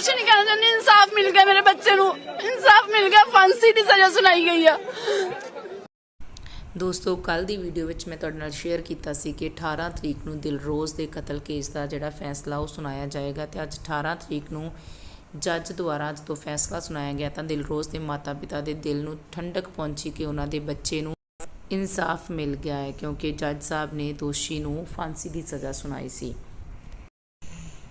ਕੁਝ ਨਹੀਂ ਕਹਿਣਾ ਚਾਹੁੰਦੀ, ਇਨਸਾਫ ਮਿਲ ਗਿਆ ਮੇਰੇ ਬੱਚੇ ਨੂੰ। ਇਨਸਾਫ ਮਿਲ ਗਿਆ, ਫਾਂਸੀ ਦੀ ਸਜ਼ਾ ਸੁਣਾਈ ਗਈ ਆ। ਦੋਸਤੋ ਕੱਲ ਦੀ ਵੀਡੀਓ ਵਿੱਚ ਮੈਂ ਤੁਹਾਡੇ ਨਾਲ ਸ਼ੇਅਰ ਕੀਤਾ ਸੀ ਕਿ 18 ਤਰੀਕ ਨੂੰ ਦਿਲਰੋਜ਼ ਦੇ ਕਤਲ ਕੇਸ ਦਾ ਜਿਹੜਾ ਫੈਸਲਾ ਉਹ ਸੁਣਾਇਆ ਜਾਏਗਾ ਤੇ ਅੱਜ 18 ਤਰੀਕ ਨੂੰ ਜੱਜ ਦੁਆਰਾ ਜਦੋਂ ਫੈਸਲਾ ਸੁਣਾਇਆ ਗਿਆ ਤਾਂ ਦਿਲਰੋਜ਼ ਦੇ ਮਾਤਾ-ਪਿਤਾ ਦੇ ਦਿਲ ਨੂੰ ਠੰਡਕ ਪਹੁੰਚੀ ਕਿ ਉਹਨਾਂ ਦੇ ਬੱਚੇ ਨੂੰ ਇਨਸਾਫ ਮਿਲ ਗਿਆ ਹੈ ਕਿਉਂਕਿ ਜੱਜ ਸਾਹਿਬ ਨੇ ਦੋਸ਼ੀ ਨੂੰ ਫਾਂਸੀ ਦੀ ਸਜ਼ਾ ਸੁਣਾਈ ਸੀ।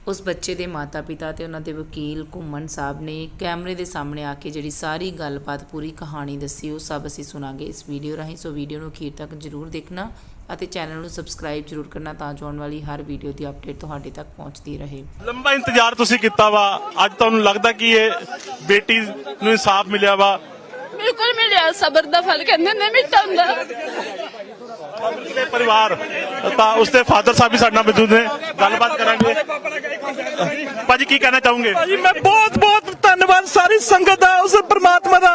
ਉਸ ਬੱਚੇ ਦੇ ਮਾਤਾ-ਪਿਤਾ ਤੇ ਉਹਨਾਂ ਦੇ ਵਕੀਲ ਘੁੰਮਣ ਸਾਹਿਬ ਨੇ ਕੈਮਰੇ ਦੇ ਸਾਹਮਣੇ ਆ ਕੇ ਜਿਹੜੀ ਸਾਰੀ ਗੱਲਬਾਤ ਪੂਰੀ ਕਹਾਣੀ ਦੱਸੀ ਉਹ ਸਭ ਅਸੀਂ ਸੁਣਾਂਗੇ ਇਸ ਵੀਡੀਓ ਰਾਹੀਂ। ਸੋ ਵੀਡੀਓ ਨੂੰ ਅਖੀਰ ਤੱਕ ਜਰੂਰ ਦੇਖਣਾ ਅਤੇ ਚੈਨਲ ਨੂੰ ਸਬਸਕ੍ਰਾਈਬ ਜਰੂਰ ਕਰਨਾ ਤਾਂ ਜੋ ਆਉਣ ਵਾਲੀ ਹਰ ਵੀਡੀਓ ਦੀ ਅਪਡੇਟ ਤੁਹਾਡੇ ਤੱਕ ਪਹੁੰਚਦੀ ਰਹੇ। ਲੰਬਾ ਇੰਤਜ਼ਾਰ ਤੁਸੀਂ ਕੀਤਾ ਵਾ। ਅੱਜ ਤੁਹਾਨੂੰ ਲੱਗਦਾ ਕਿ ਇਹ ਬੇਟੀ ਨੂੰ ਇਨਸਾਫ ਮਿਲਿਆ ਵਾ? ਬਿਲਕੁਲ ਮਿਲਿਆ। ਸਬਰ ਦਾ ਫਲ ਕਹਿੰਦੇ ਨੇ ਮਿੱਠਾ ਹੁੰਦਾ। ਪਰਿਵਾਰ ਤਾਂ ਉਸਦੇ ਫਾਦਰ ਸਾਹਿਬ ਵੀ ਸਾਡੇ ਨਾਲ ਮੌਜੂਦ ਨੇ। ਗੱਲਬਾਤ ਕਰਾਂਗੇ। ਭਾਜੀ ਕੀ ਕਹਿਣਾ ਚਾਹੋਗੇ? ਭਾਜੀ, ਮੈਂ ਬਹੁਤ ਬਹੁਤ ਧੰਨਵਾਦ ਸਾਰੀ ਸੰਗਤ ਦਾ, ਉਸ ਪ੍ਰਮਾਤਮਾ ਦਾ,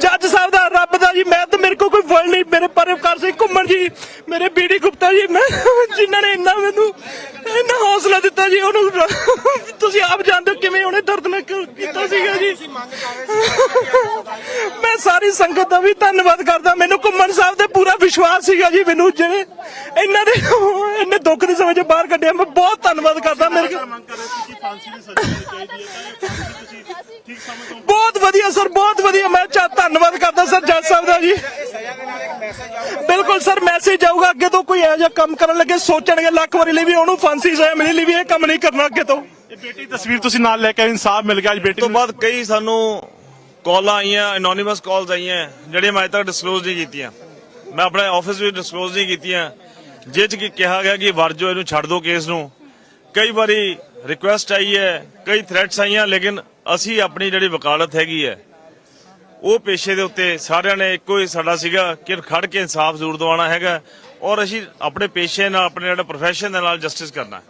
ਜੱਜ ਸਾਹਿਬ ਦਾ, ਰੱਬ ਦਾ ਜੀ। ਮੈਂ ਤਾਂ ਮੇਰੇ ਕੋਲ ਕੋਈ ਵਰਡ ਨਹੀਂ, ਮੇਰੇ ਪਰਿਵਾਰ ਸਿੰਘ ਘੁੰਮਣ ਜੀ। ਮੇਰੇ ਬੀੜੀ ਗੁਪਤਾ ਜੀ, ਮੈਂ ਜਿਨ੍ਹਾਂ ਨੇ ਇੰਨਾ ਮੈਨੂੰ ਇੰਨਾ ਹੌਸਲਾ ਦਿੱਤਾ ਜੀ, ਉਹਨੂੰ ਤੁਸੀਂ ਆਪ ਜਾਣਦੇ ਹੋ ਕਿਵੇਂ ਉਹਨੇ ਦਰਦਨਾਕ ਕੀਤਾ ਸੀਗਾ ਜੀ। ਮੈਂ ਸਾਰੀ ਸੰਗਤ ਦਾ ਵੀ ਧੰਨਵਾਦ ਕਰਦਾ। ਮੈਨੂੰ ਘੁੰਮਣ ਸਾਹਿਬ ਤੇ ਪੂਰਾ ਵਿਸ਼ਵਾਸ ਸੀਗਾ ਜੀ ਮੈਨੂੰ, ਜਿਹੜੇ ਇਹਨਾਂ ਦੇ ਇੰਨੇ ਦੁੱਖ ਦੇ ਸਮੇਂ ਚ ਬਾਹਰ ਕੱਢਿਆ, ਮੈਂ ਬਹੁਤ ਧੰਨਵਾਦ ਕਰਦਾ। ਮੇਰੇ ਮੰਗ ਫਾਂਸੀ ਦੀ ਸਜ਼ਾ ਹੋਣੀ ਚਾਹੀਦੀ ਹੈ ਤੁਸੀਂ ਠੀਕ ਸਮਝਦੇ ਹੋ। ਬਹੁਤ ਵਧੀਆ ਸਰ ਬਹੁਤ ਵਧੀਆ। ਮੈਂ ਚਾ ਧੰਨਵਾਦ ਕਰਦਾ ਸਰ ਜੱਜ ਸਾਹਿਬ ਦਾ ਜੀ। ਬਿਲਕੁਲ ਸਰ ਮੈਸੇਜ ਆਊਗਾ। ਅੱਗੇ ਤੋਂ ਕੋਈ ਇਹੋ ਜਿਹਾ ਕੰਮ ਕਰਨ ਲੱਗੇ ਸੋਚਣਗੇ ਲੱਖ ਵਾਰੀ ਲਈ ਵੀ ਉਹਨੂੰ ਫਾਂਸੀ ਸਜ਼ਾ ਮਿਲੀ ਲਈ ਵੀ ਇਹ ਕੰਮ ਨਹੀਂ ਕਰਨਾ ਅੱਗੇ ਤੋਂ। ਇਹ ਬੇਟੀ ਦੀ ਤਸਵੀਰ ਤੁਸੀਂ ਨਾਲ ਲੈ ਕੇ ਆਏ, ਇਨਸਾਫ ਮਿਲ ਗਿਆ ਅੱਜ ਬੇਟੀ ਤੋਂ ਬਾਅਦ ਕਈ ਸਾਨੂੰ ਕਾਲਾਂ ਆਈਆਂ ਐਨੋਨਿਮਸ ਕਾਲਸ ਆਈਆਂ ਜਿਹੜੀਆਂ ਮੈਂ ਅਜੇ ਤੱਕ ਡਿਸਕਲੋਜ਼ ਨਹੀਂ ਕੀਤੀਆਂ। ਮੈਂ ਆਪਣੇ ਆਫਿਸ ਵਿੱਚ ਡਿਸਕਲੋਜ਼ ਨਹੀਂ ਕੀਤੀਆਂ। ਜਿਹ 'ਚ ਕਿ ਕਿਹਾ ਗਿਆ ਕਿ ਵਰਜੋ ਇਹਨੂੰ ਛੱਡ ਦਿਓ ਕੇਸ ਨੂੰ। ਕਈ ਵਾਰੀ ਰਿਕੁਐਸਟ ਆਈ ਹੈ, ਕਈ ਥ੍ਰੈਟਸ ਆਈਆਂ, ਲੇਕਿਨ ਅਸੀਂ ਆਪਣੀ ਜਿਹੜੀ ਵਕਾਲਤ ਹੈਗੀ ਹੈ, ਉਹ ਪੇਸ਼ੇ ਦੇ ਉੱਤੇ ਸਾਰਿਆਂ ਨੇ ਇੱਕੋ ਹੀ ਸਾਡਾ ਸੀਗਾ ਕਿ ਖੜ ਕੇ ਇਨਸਾਫ ਜ਼ਰੂਰ ਦਿਵਾਉਣਾ ਹੈਗਾ ਔਰ ਅਸੀਂ ਆਪਣੇ ਪੇਸ਼ੇ ਨਾਲ, ਆਪਣੇ ਜਿਹੜਾ ਪ੍ਰੋਫੈਸ਼ਨ ਦੇ ਨਾਲ ਜਸਟਿਸ ਕਰਨਾ